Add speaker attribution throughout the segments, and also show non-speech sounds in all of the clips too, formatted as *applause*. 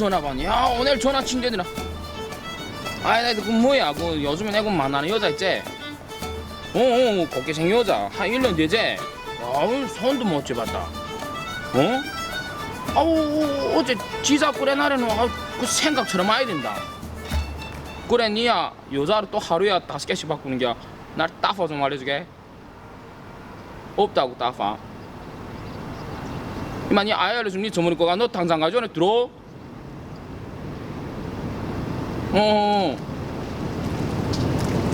Speaker 1: 와, 아 전화 받니? 야 오늘 전화 친대더라. 아이 나그 뭐야 그 요즘에 내가 만나는 여자 있지? 어어 곱게 생긴 여자 한 1년 되지? 아우 손도 못 잡았다. 어? 아우 어째 지사 그래 나래는 아, 그 생각처럼 와야 된다. 그래 니야 여자를 또 하루에 다섯 개씩 바꾸는 게날 따파 좀 알려주게. 없다고 따파. 이만 니 아이 알려주면 니 저머니 거가 너 당장 가져오네 들어. 어.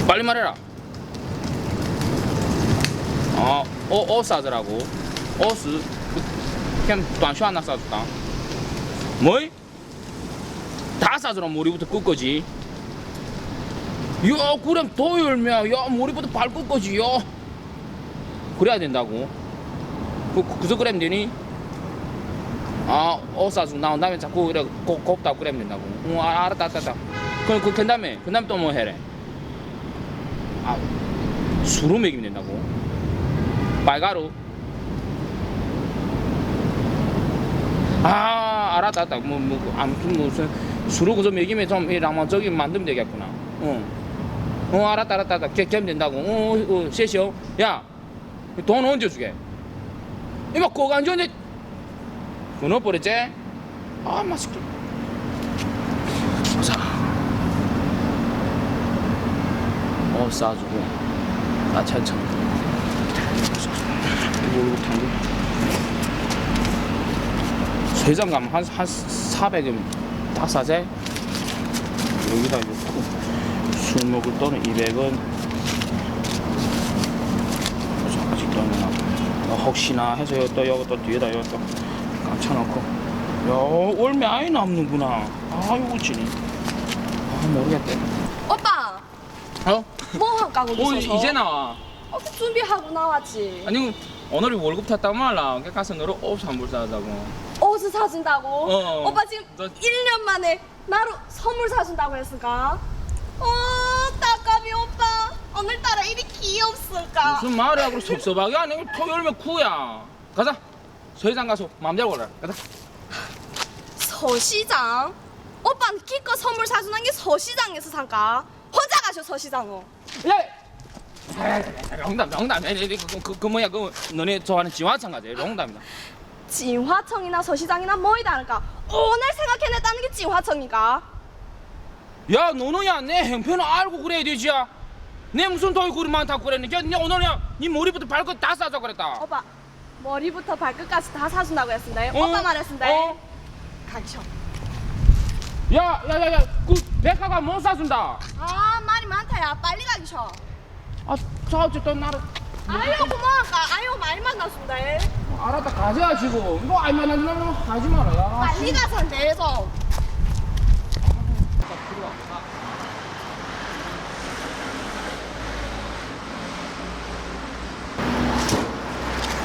Speaker 1: 빨리 말해라. 어, 옷, 옷 사주라고. 옷을 그냥短袖 하나 사줬다. 뭐이? 다 사주라 머리부터 끝까지. 야, 그럼 더 열면 야 머리부터 발 끝까지 야. 그래야 된다고. 그, 그, 그저 그러면 되니? 아, 옷 사주고 나온 다음에 자꾸 이래 곱, 곱다고 그러면 된다고. 응, 아, 알았다, 알았다. 그럼 그, 그 다음에, 그 다음에 또 뭐 해래? 아, 술을 먹이면 된다고. 빨가루. 아, 알았다, 알았다. 뭐, 뭐, 그 아무튼 무슨 술을 그저 먹이면 좀 이 낭만적인 만들면 되겠구나. 응. 어, 알았다, 알았다, 알았다. 걔, 걔면 된다고. 어, 어, 셋이요. 야, 돈 언제 주게? 이마 고간 전에 끊어버렸지? 아, 맛있게. 자, 어, 싸주고, 나 천천. 이거 당근. 세장 가면 한, 한 400은 다 사재? 여기다 넣고, 술 먹을 돈은 200원. 아직 떠나. 어, 혹시나 해서 요또 여기 또 뒤에다 여기 또 감춰놓고. 야, 얼마 아이 남는구나. 아이고, 지니. 아, 모르겠다.
Speaker 2: 오빠
Speaker 1: 어?
Speaker 2: 뭐 할까 거기서
Speaker 1: 어, 이제 나와.
Speaker 2: 어, 그 준비하고 나왔지
Speaker 1: 아니 오늘이 월급 탔단 말라. 가서 너를 옷 선물 사자고.
Speaker 2: 옷을 사준다고
Speaker 1: 어.
Speaker 2: 오빠 지금
Speaker 1: 너-
Speaker 2: 1년 만에 나로 선물 사준다고 했을까 어 따까비 오빠 오늘따라 이리 귀엽을까
Speaker 1: 무슨 말이야? 그럼 섭섭하게 안 해. 토요일면 쿠야. 가자. 서회장 가서 마음대로 골라. 가자.
Speaker 2: 서시장 오빠는 기껏 선물 사주는 게 서시장에서 산까 가셔 서시장어
Speaker 1: 예. 농담, 농담. 그, 그, 그 뭐야? 그 너네 좋아하는 지화창 가자. 농담이다.
Speaker 2: 진화청이나 서시장이나 뭐이 다를까 오늘 생각해냈다는 게 진화청인가
Speaker 1: 야, 너너야 내 형편을 알고 그래야 되지. 야. 내 무슨 돈이 그리 많다고 그랬니? 야, 내 오늘야 네 머리부터 발끝 다 싸자 그랬다.
Speaker 2: 오빠 머리부터 발끝까지 다 사준다고 했습니다
Speaker 1: 어?
Speaker 2: 오빠 말했습니다
Speaker 1: 어?
Speaker 2: 가기셔
Speaker 1: 야, 야, 야, 야, 그 백화가 못 사준다.
Speaker 2: 아 말이 많다 야 빨리 가기셔
Speaker 1: 아, 자 어쨌든 나를
Speaker 2: 아유 고마워까 아유 말만 났습니다 예.
Speaker 1: 알았다 가자 지금. 이거 알만 안 되면 하지 마라. 야.
Speaker 2: 빨리 가서 내서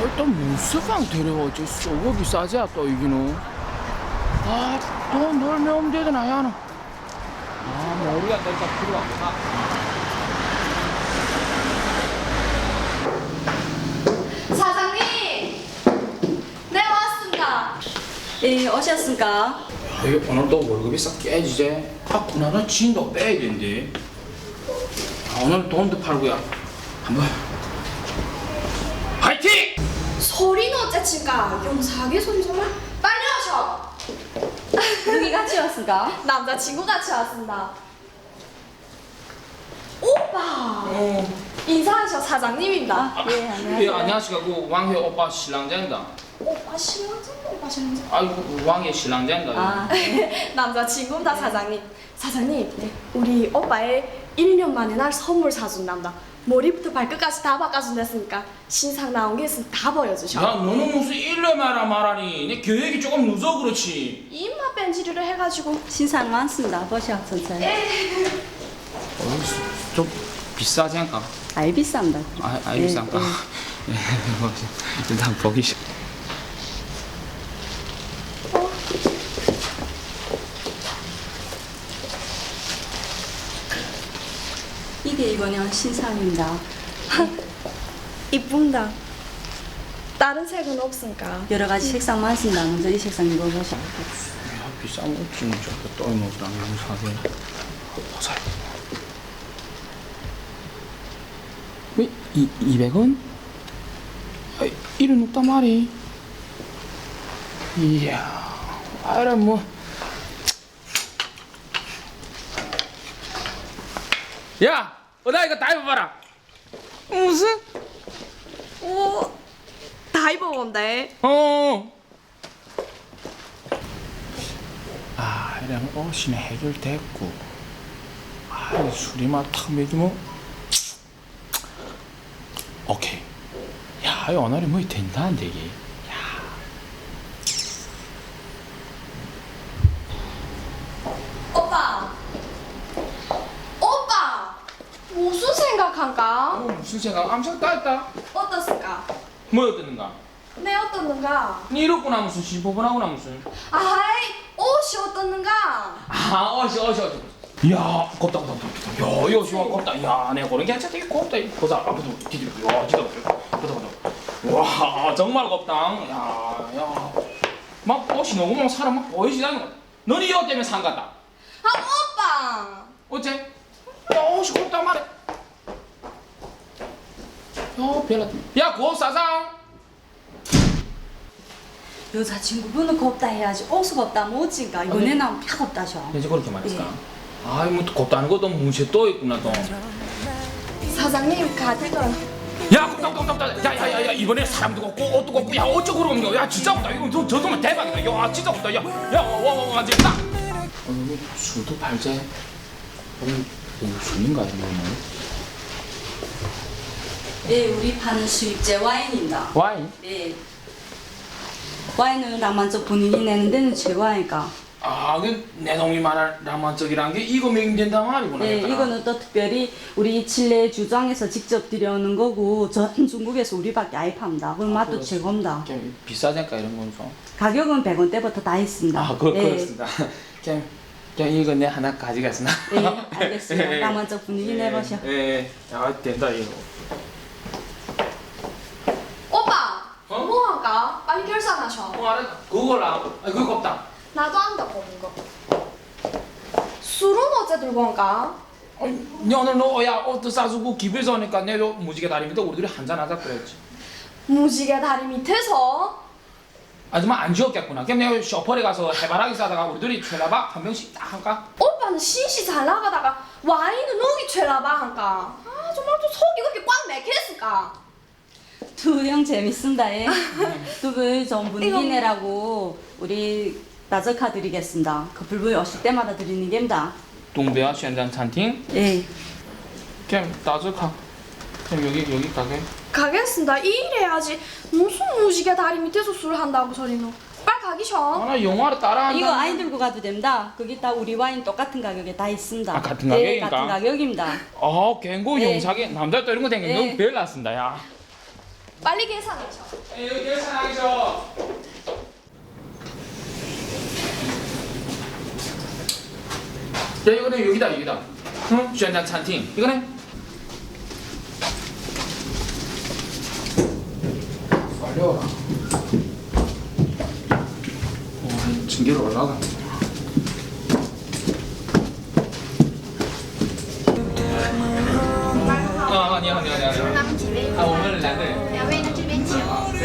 Speaker 1: 일단 무스강 데려오지 쏘고 비싸지 또 이기는 아또 놀면 오면 되잖아 야는. 아 모르겠다 일단 들어와
Speaker 2: 사장님! 네 왔습니다.
Speaker 3: 예, 오셨습니까?
Speaker 1: 이게 오늘도 월급이 싹 깨지지? 아 그나마 진도 빼야 된대. 아, 오늘 돈도 팔고야 한번. 화이팅!
Speaker 2: 소리는 어째칠까 용사하게 소리 정말
Speaker 3: 누기 같이 왔습니까?
Speaker 2: 남자친구 같이 왔습니다. 오빠!
Speaker 1: 어,
Speaker 2: 인사하셔 사장님입니다.
Speaker 3: 아, 예, 안녕하세요.
Speaker 1: 예, 안녕하십니까. 그 왕회 오빠 신랑자입니다.
Speaker 2: 오빠 신랑장 오빠 신랑장
Speaker 1: 아이고 그 왕의 신랑자입니다.
Speaker 3: 아, *laughs*
Speaker 2: 남자친구입니다 사장님. 사장님 우리 오빠의 1년 만에 날 선물 사준답니다. 머리부터 발끝까지 다 바꿔준댔으니까? 신상 나온 게 있으면 다 보여주셔.
Speaker 1: 야 너는 무슨 일러 말아 말하니? 내 계획이 조금 늦어 그렇지
Speaker 2: 입맛 뺀지를 해가지고
Speaker 3: 신상 많습니다. 보셔, 천천히.
Speaker 1: 어이씨, 좀 비싸지 않까?
Speaker 3: 아이 비쌉니다.
Speaker 1: 아, 아
Speaker 3: 예,
Speaker 1: 비싼가?
Speaker 3: 예. *laughs*
Speaker 1: 예, 뭐, 일단 보기 싫.
Speaker 3: 이게 이번에 신상입니다. *laughs*
Speaker 2: 이쁜다 다른 색은 없습니까?
Speaker 3: 여러 가지 색상 많습니다. 먼저 이 색상 입어보셔.
Speaker 1: 야 비싼 거 지금 저거 떨어놓으랑 용사게 보자 왜? 이, 200원? 아, 이런 없단 말이 이야 아래 뭐 야! 어나 이거 다 입어봐라 무슨?
Speaker 2: 오, 다 입어본데.
Speaker 1: 어. 아, 이런 옷이는 해결됐고. 아, 이 술이 막탁 먹이면. 오케이. 야, 이 오늘이 뭐 된다는데 이게. 야.
Speaker 2: 오빠, 오빠, 무슨 생각한가?
Speaker 1: 어, 무슨 생각? 암살 따했다.
Speaker 2: 어떻습니까?
Speaker 1: 뭐였겠는가?
Speaker 2: 내 어떻는가?
Speaker 1: 니 이렇구나 무슨 시보분하구나 무슨.
Speaker 2: 아이, 옷이 어떻는가?
Speaker 1: 아, 어시 어시 어시. 야, 곱다 곱다 곱다. 야, 시원 곱다. 야, 내가 고른 게 진짜 되게 곱다. 보자, 아무도 뒤집어. 야, 곱다. 곱다 곱다. 와, 정말 곱다. 야, 야. 막 옷이 너무 막 사람 막 보이시다는 거. 너는 이거 때문에 산 거다.
Speaker 2: 아, 오빠!
Speaker 1: 어째? 야, 옷이 곱단 말이야. 야, 별로. 야, 고 사장.
Speaker 3: 여자친구분은 곱다 해야지. 옷이 곱다 못진가. 이거
Speaker 1: 아니.
Speaker 3: 내 나면 다 곱다셔.
Speaker 1: 이제 그렇게 말했을까? 아이, 뭐 곱다는 것도 무시 또 있구나 또.
Speaker 2: 사장님, 가디건.
Speaker 1: 야, 곱다. 야, 야, 야, 야, 이번에 사람도 곱고 옷도 곱고, 야, 어쩌고 그러는 거야? 야, 진짜 곱다. 이거 저, 저 정말 대박이다. 야, 진짜 곱다. 야, 야, 와, 와, 와, 완전 딱. 오늘 술도 팔제. 오늘 뭐 술인가 이거는?
Speaker 3: 네, 우리 파는 수입제 와인입니다.
Speaker 1: 와인?
Speaker 3: 네. 와인은 낭만적 분위기 내는 데는 최고하니까.
Speaker 1: 아, 그내 놈이 말할 낭만적이란 게 이거 먹인된단 말이구나.
Speaker 3: 네,
Speaker 1: 얘들아.
Speaker 3: 이거는 또 특별히 우리 칠레 주장에서 직접 들여오는 거고 전 중국에서 우리밖에 안 입합니다. 그럼 맛도
Speaker 1: 그렇지.
Speaker 3: 최고입니다.
Speaker 1: 비싸니까 이런 건 좀.
Speaker 3: 가격은 100원대부터 다 있습니다.
Speaker 1: 아, 그,
Speaker 3: 네.
Speaker 1: 그렇습니다. *laughs* 그냥, 그냥 이거 내 하나 가져가시나?
Speaker 3: 네, 알겠습니다. *laughs*
Speaker 1: 예, 예.
Speaker 3: 낭만적 분위기 내보셔.
Speaker 1: 예, 예. 야, 된다 이거.
Speaker 2: 오빠!
Speaker 1: 어?
Speaker 2: 뭐 할까? 빨리 결산하셔.
Speaker 1: 어, 알았다. 그거라. 아, 그거 없다.
Speaker 2: 나도 안다, 먹은 거. 술은 어째 들고 온가?
Speaker 1: 니 오늘 너야 옷도 싸주고 기부해서 오니까 내도 무지개 다리 밑에 우리들이 한잔 하자 그랬지.
Speaker 2: 무지개 다리 밑에서
Speaker 1: 아줌마 안 지었겠구나. 그럼 내가 쇼퍼에 가서 해바라기 싸다가 우리들이 최라박 한 병씩 딱 할까?
Speaker 2: 오빠는 신시 잘 나가다가 와인은 누기 죄라봐 한가? 아 정말 또 속이 그렇게 꽉 맥혔을까?
Speaker 3: 두 형 재밌습니다. 예. 두분 좀 분위기
Speaker 2: 이거-
Speaker 3: 내라고 우리 나저카 드리겠습니다. 커플부에 오실 때마다 드리는 겁니다.
Speaker 1: 동배아 현장餐厅
Speaker 3: 예.
Speaker 1: 그냥 따뜻하. 그럼 여기 여기 가게.
Speaker 2: 가겠습니다. 이 일해야지. 무슨 무지개 다리 밑에서 술 한다고 소리노? 빨리 가기셔.
Speaker 1: 아나 영화를 따라한다.
Speaker 3: 이거 아이 들고 가도 됩니다. 거기 다 우리 와인 똑같은 가격에 다 있습니다.
Speaker 1: 아, 같은
Speaker 3: 네,
Speaker 1: 가격이니까?
Speaker 3: 같은 가격입니다.
Speaker 1: 아, 갱고
Speaker 3: 네.
Speaker 1: 영사게 남자 또 이런 거 댕기는
Speaker 3: 네.
Speaker 1: 거 별일 났습니다. 야.
Speaker 2: 빨리 계산하죠.
Speaker 1: 네, 여기 계산하죠. 야 이거는 여기다 여기다. 응? 주연장 찬팅 이거네. 어려워라. 와, 어, 징계로 올라가.
Speaker 4: 아
Speaker 1: 아니야 아니야
Speaker 4: 아니야. 아니야.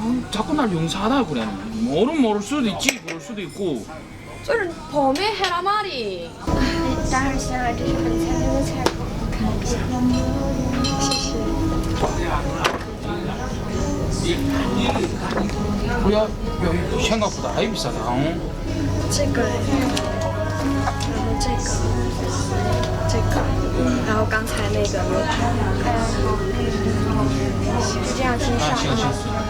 Speaker 1: 아, 자꾸 날 용사하다 그래. 모르면 모를 수도 있지, 모를 수도 있고.
Speaker 2: 좀 범해 해라 말이.
Speaker 4: 当然行啊，这是本餐厅的菜谱，看一下。谢谢。
Speaker 1: 뭐야, 여기 생각보다 아이 비싸다. 응?
Speaker 2: 这个，然后这个，这个，然后刚才那个牛排。
Speaker 4: 嗯，好，是这样先
Speaker 1: 啊，
Speaker 4: 上。
Speaker 1: 行行行。
Speaker 4: 咱们点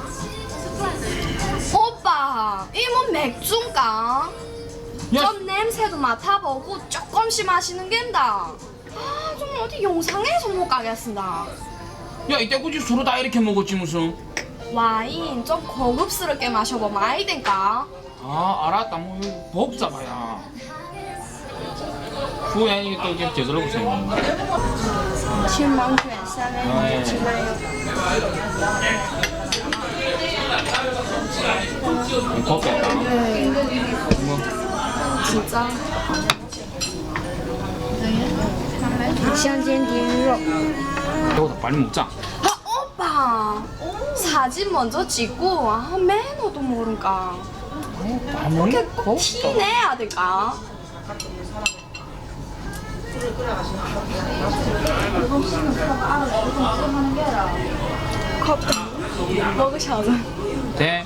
Speaker 2: 이건 맥주인가?
Speaker 1: 야.
Speaker 2: 좀 냄새도 맡아보고 조금씩 마시는 겐다. 아, 정말 어디 영상에서 못 가겠습니다.
Speaker 1: 야 이때 굳이 술을 다 이렇게 먹었지 무슨
Speaker 2: 와인 좀 고급스럽게 마셔봐 마이 된가?
Speaker 1: 아 알았다 뭐 이거 법사봐야 후에 이게 또 이제 제대로 보세요
Speaker 4: 7만 9엔
Speaker 1: 싸네
Speaker 4: 7만 6엔
Speaker 1: 무겁겠다. 네. 뭐.
Speaker 2: 진짜.
Speaker 4: 시안젠牛肉
Speaker 1: 배고다 빨리 먹자.
Speaker 2: 아 오빠 사진 먼저 찍고 아 매너도 모른가. 이렇게 꼭 티내야 될까? 컵 먹으셔서.
Speaker 1: 네.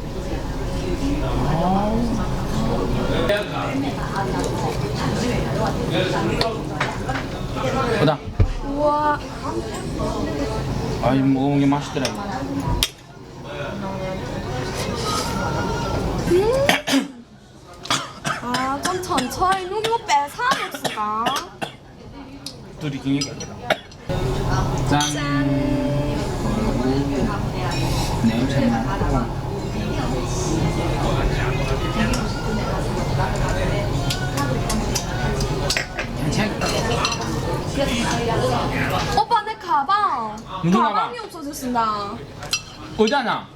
Speaker 1: 보다.
Speaker 2: 우와.
Speaker 1: 아이 먹은 게 맛있더라.
Speaker 2: 아, 좀 천천히 누구 뭐 뺏어 먹을까?
Speaker 1: 둘이 기니까. 짠. 냄새
Speaker 2: 오빠 내 가방.
Speaker 1: 무슨 가방?
Speaker 2: 가방이 없어졌습니다.
Speaker 1: 어디냐?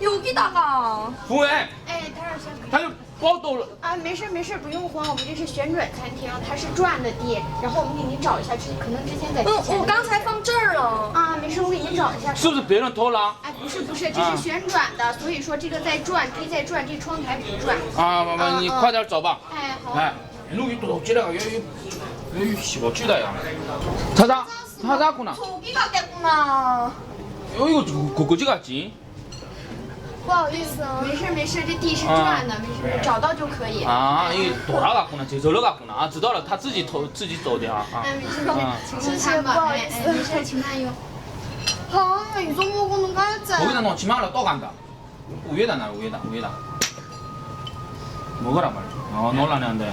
Speaker 2: 여기다가.
Speaker 1: 후에
Speaker 4: 哎，打扰一下。
Speaker 1: 他就包走了。
Speaker 4: 啊，没事没事，不用慌，我们这是旋转餐厅，它是转的地，然后我们给您找一下，之可能之前在之
Speaker 2: 嗯，
Speaker 4: 前
Speaker 2: 我刚才放这儿了。
Speaker 4: 啊，没事，我给您找一下。
Speaker 1: 是不是别人偷了？
Speaker 4: 哎，不是不是，这是旋转的，所以说这个在转，可以在转，这窗台不转。
Speaker 1: 啊，妈妈，你快点走吧。
Speaker 4: 哎，好。
Speaker 1: 네. 여기 또 덕지래가 여기 여기 시버지다 야. 찾아 찾았구나.
Speaker 2: 저기 가겠구나.
Speaker 1: 어 이거 거거지 같지?
Speaker 4: 不好意思啊，没事没事，这地是转的，没事，找到就可以。
Speaker 1: 아 이게 돌아갔구나. 제절로 갔구나. 아知道了. 다自己偷自己走的啊. 아.
Speaker 4: 哎，没事没事
Speaker 1: 아.
Speaker 4: ，请慢餐吧。哎哎，没事，请慢用。
Speaker 2: 아, 이 정도는 가야지.
Speaker 1: 거기다 놓지 말라 또 간다. 위에다 놔 위에다 위에다. 먹어라 말이야. 어 놀라네 한데.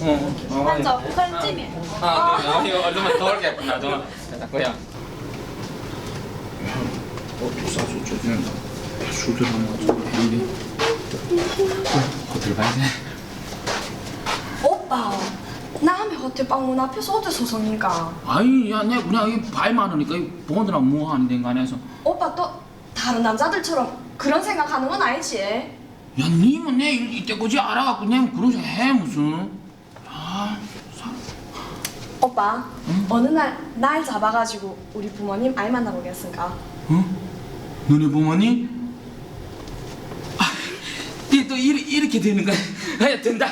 Speaker 1: 어어.
Speaker 2: 앞에서 어디서 서니까?
Speaker 1: 아이 야내 그냥 이발 많으니까 보건들랑 뭐 하는 데인가 해서.
Speaker 2: 오빠 또 다른 남자들처럼 그런 생각하는 건 아니지?
Speaker 1: 야 님은 내 일- 이때까지 알아갖고 내 그런 소리 해 무슨.
Speaker 2: 오빠, 어느 날 날 잡아가지고 우리 부모님 아이 만나보겠습니까?
Speaker 1: 어? 너네 부모님? 아, 이게 또 이리, 이렇게 되는 거야. 야, 된다.